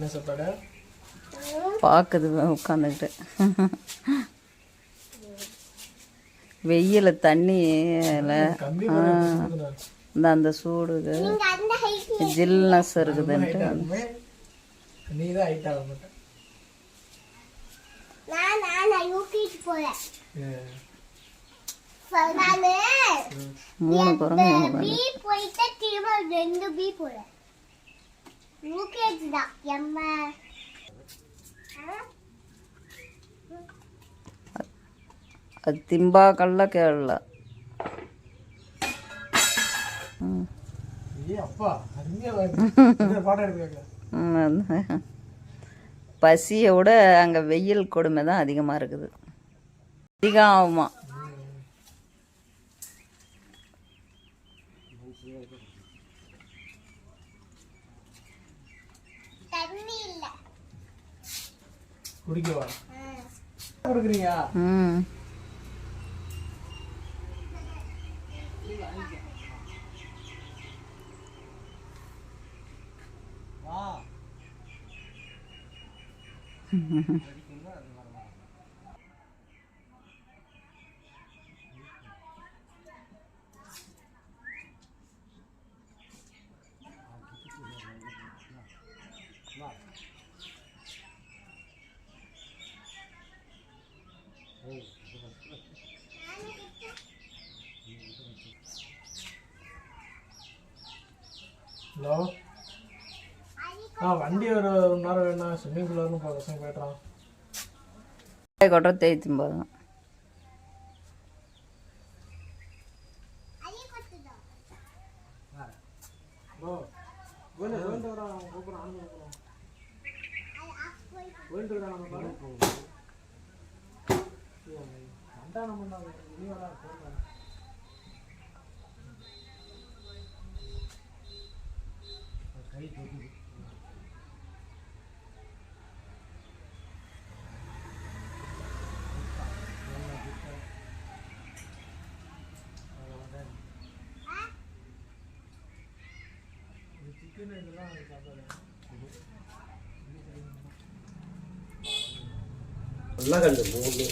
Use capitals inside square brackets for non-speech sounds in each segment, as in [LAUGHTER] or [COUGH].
என்ன சாப்பாடு? பார்க்குது உட்காந்துக்கிட்டு. வெயில தண்ணியில். இந்த அந்த சூடு இது. நீங்க அந்த ஹைட் ஜில்னஸ் இருக்குதுன்ட்டு. மூணு குரங்கு யூகேஜி தான் எம்ம எடுக்கிறாங்க பசியை விட அங்கே வெயில் கொடுமை தான் அதிகமாக இருக்குது. அதிகம் ஆகுமா குடிக்கவா? கொடுக்குறீங்க ம். [LAUGHS] ஹலோ? ஆ வண்டி ஒரு நேரம் வேணா ஸ்விம்மிங் பூல் வரணும் போ பசங்க போய்ட்றான் கொட்டை தேய்த்தும் போதும் கொத்துதா ஓ கோவிந்த கோவிந்த வர சிக்கன் இதெல்லாம் சாப்பிடுறேன் நல்லா கண்டு மூணு.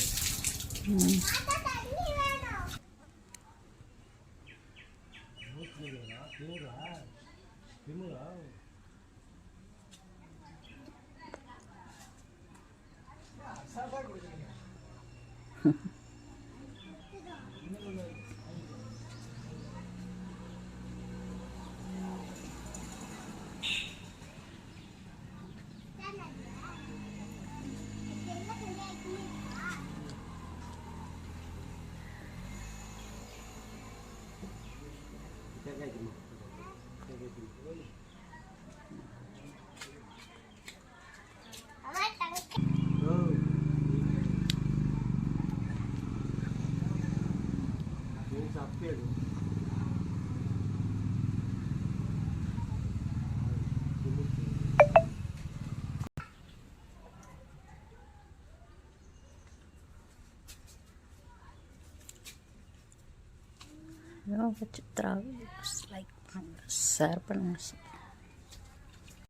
சித்ரா லைக் பண்ணுங்க ஷேர் பண்ணுங்க